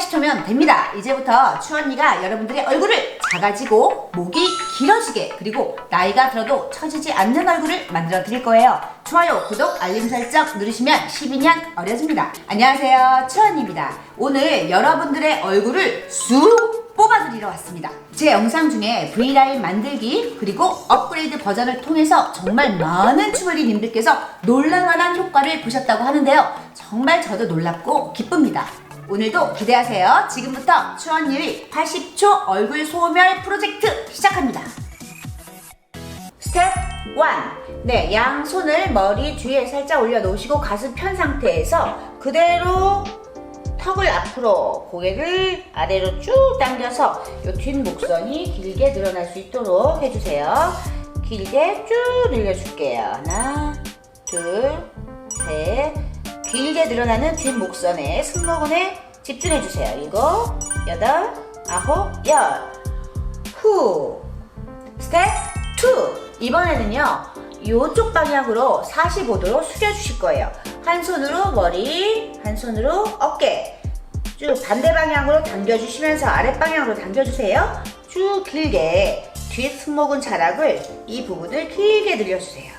80초면 됩니다. 이제부터 추언니가 여러분들의 얼굴을 작아지고 목이 길어지게 그리고 나이가 들어도 처지지 않는 얼굴을 만들어 드릴 거예요. 좋아요, 구독, 알림 설정 누르시면 12년 어려집니다. 안녕하세요. 추언니입니다. 오늘 여러분들의 얼굴을 쑥 뽑아드리러 왔습니다. 제 영상 중에 V라인 만들기 그리고 업그레이드 버전을 통해서 정말 많은 추블리님들께서 놀랄만한 효과를 보셨다고 하는데요. 정말 저도 놀랍고 기쁩니다. 오늘도 기대하세요. 지금부터 추원유의 80초 얼굴 소멸 프로젝트 시작합니다. 스텝 1. 네, 양손을 머리 뒤에 살짝 올려놓으시고 가슴 편 상태에서 그대로 턱을 앞으로 고개를 아래로 쭉 당겨서 이 뒷목선이 길게 늘어날 수 있도록 해주세요. 길게 쭉 늘려줄게요. 하나, 둘, 셋. 길게 늘어나는 뒷목선에 승모근에 집중해주세요. 일곱, 여덟, 아홉, 열. 후. 스텝 2. 이번에는요, 이쪽 방향으로 45도로 숙여주실 거예요. 한 손으로 머리, 한 손으로 어깨. 쭉 반대 방향으로 당겨주시면서 아랫 방향으로 당겨주세요. 쭉 길게 뒷승모근 자락을 이 부분을 길게 늘려주세요.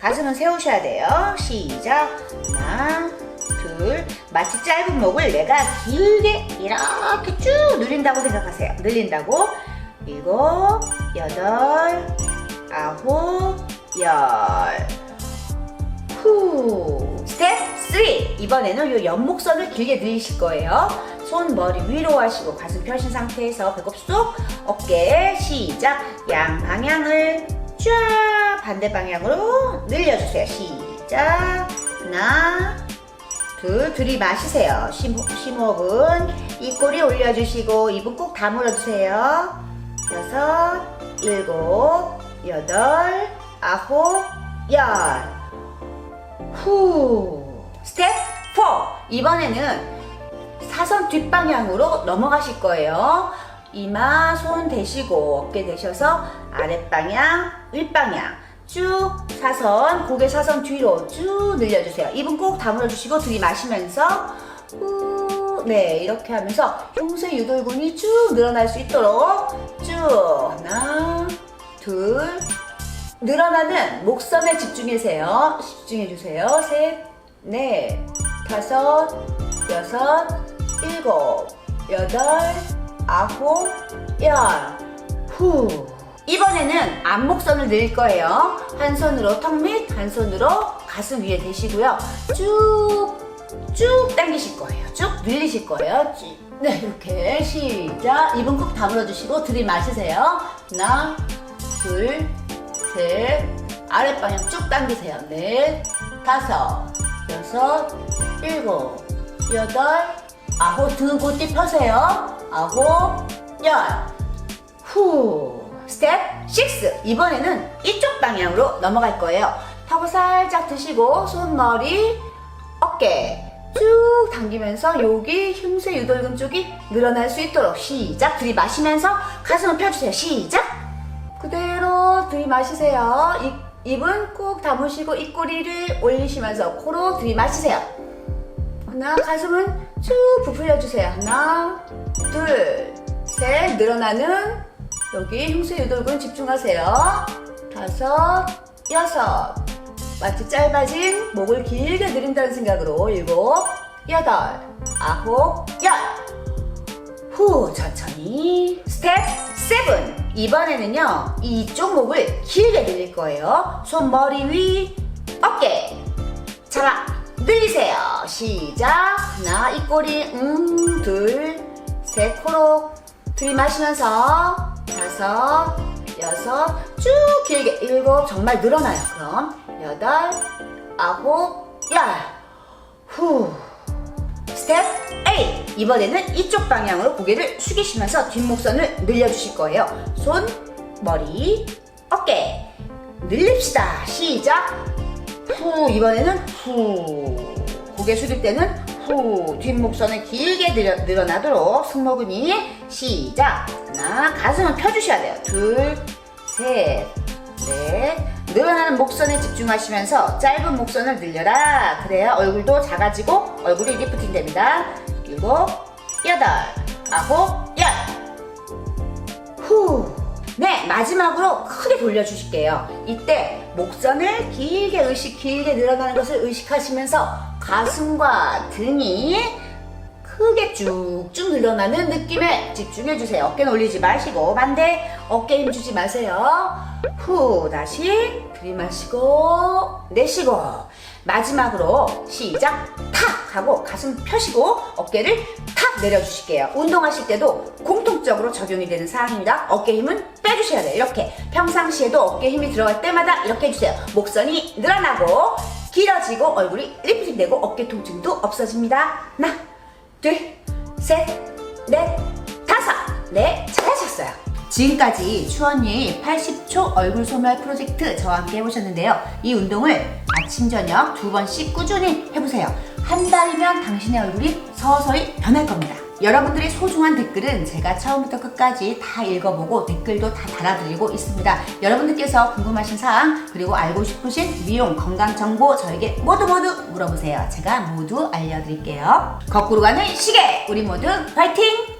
가슴은 세우셔야 돼요. 시작. 하나, 둘. 마치 짧은 목을 내가 길게 이렇게 쭉 늘린다고 생각하세요. 늘린다고. 일곱, 여덟, 아홉, 열. 후. 스텝 3. 이번에는 요 옆목선을 길게 늘리실 거예요. 손 머리 위로 하시고 가슴 펴신 상태에서 배꼽 쏙 어깨 시작. 양 방향을 쫙 반대 방향으로 늘려주세요. 시작. 하나, 둘, 들이마시세요. 심, 심호흡은 입꼬리 올려주시고 입은 꾹 다물어주세요. 여섯, 일곱, 여덟, 아홉, 열. 후. 스텝 4. 이번에는 사선 뒷방향으로 넘어가실 거예요. 이마 손 대시고 어깨 대셔서 아랫방향, 윗방향 쭉 사선, 고개 사선 뒤로 쭉 늘려주세요. 입은 꼭 다물어 주시고 들이마시면서 후, 네 이렇게 하면서 흉쇄 유돌근이 쭉 늘어날 수 있도록 쭉 하나, 둘, 늘어나는 목선에 집중하세요. 집중해 주세요. 셋, 넷, 다섯, 여섯, 일곱, 여덟, 아홉, 열. 후. 이번에는 앞목선을 늘 거예요. 한 손으로 턱 밑, 한 손으로 가슴 위에 대시고요. 쭉, 쭉 당기실 거예요. 쭉 늘리실 거예요. 쭉. 네, 이렇게 시작. 입은 꾹 다물어 주시고 들이마시세요. 하나, 둘, 셋, 아랫방향 쭉 당기세요. 넷, 다섯, 여섯, 일곱, 여덟, 아홉, 등 곧뒤 펴세요. 아홉, 열. 후. 스텝 6. 이번에는 이쪽 방향으로 넘어갈 거예요. 턱을 살짝 드시고 손머리, 어깨 쭉 당기면서 여기 흉쇄 유돌근 쪽이 늘어날 수 있도록 시작. 들이마시면서 가슴을 펴주세요. 시작. 그대로 들이마시세요. 입, 입은 꾹 다무시고 입꼬리를 올리시면서 코로 들이마시세요. 하나, 가슴은 쭉 부풀려 주세요. 하나, 둘, 셋, 늘어나는 여기 흉쇄 유돌근 집중하세요. 다섯, 여섯. 마치 짧아진 목을 길게 늘린다는 생각으로 일곱, 여덟, 아홉, 열. 후, 천천히. 스텝 7. 이번에는요, 이쪽 목을 길게 늘릴 거예요. 손 머리 위, 어깨. 자라, 늘리세요. 시작. 하나, 입꼬리, 음, 둘, 셋, 코로 들이마시면서 다섯, 여섯, 쭉 길게 일곱, 정말 늘어나요. 그럼 여덟, 아홉, 열. 후. 스텝 8. 이번에는 이쪽 방향으로 고개를 숙이시면서 뒷목선을 늘려주실 거예요. 손, 머리, 어깨. 늘립시다. 시작. 후. 이번에는 후. 고개 숙일 때는 후. 뒷목선을 길게 늘어, 늘어나도록 승모근이 시작. 하나. 가슴은 펴주셔야 돼요. 둘, 셋, 넷. 늘어나는 목선에 집중하시면서 짧은 목선을 늘려라. 그래야 얼굴도 작아지고 얼굴이 리프팅 됩니다. 일곱, 여덟, 아홉, 열. 후. 네, 마지막으로 크게 돌려주실게요. 이때 목선을 길게 의식, 길게 늘어나는 것을 의식하시면서 가슴과 등이 크게 쭉쭉 늘어나는 느낌에 집중해주세요. 어깨는 올리지 마시고, 반대, 어깨 힘 주지 마세요. 후, 다시 들이마시고, 내쉬고, 마지막으로 시작, 탁! 하고 가슴 펴시고, 어깨를 탁 내려주실게요. 운동하실 때도 공통적으로 적용이 되는 사항입니다. 어깨 힘은 빼주셔야 돼요. 이렇게. 평상시에도 어깨 힘이 들어갈 때마다 이렇게 해주세요. 목선이 늘어나고, 길어지고, 얼굴이 리프팅 되고, 어깨 통증도 없어집니다. 하나, 둘, 셋, 넷, 다섯. 네, 잘하셨어요. 지금까지 추언니 80초 얼굴 소멸 프로젝트 저와 함께 해보셨는데요. 이 운동을 아침, 저녁 두 번씩 꾸준히 해보세요. 한 달이면 당신의 얼굴이 서서히 변할 겁니다. 여러분들의 소중한 댓글은 제가 처음부터 끝까지 다 읽어보고 댓글도 다 달아드리고 있습니다. 여러분들께서 궁금하신 사항 그리고 알고 싶으신 미용 건강 정보 저에게 모두 모두 물어보세요. 제가 모두 알려드릴게요. 거꾸로 가는 시계 우리 모두 파이팅!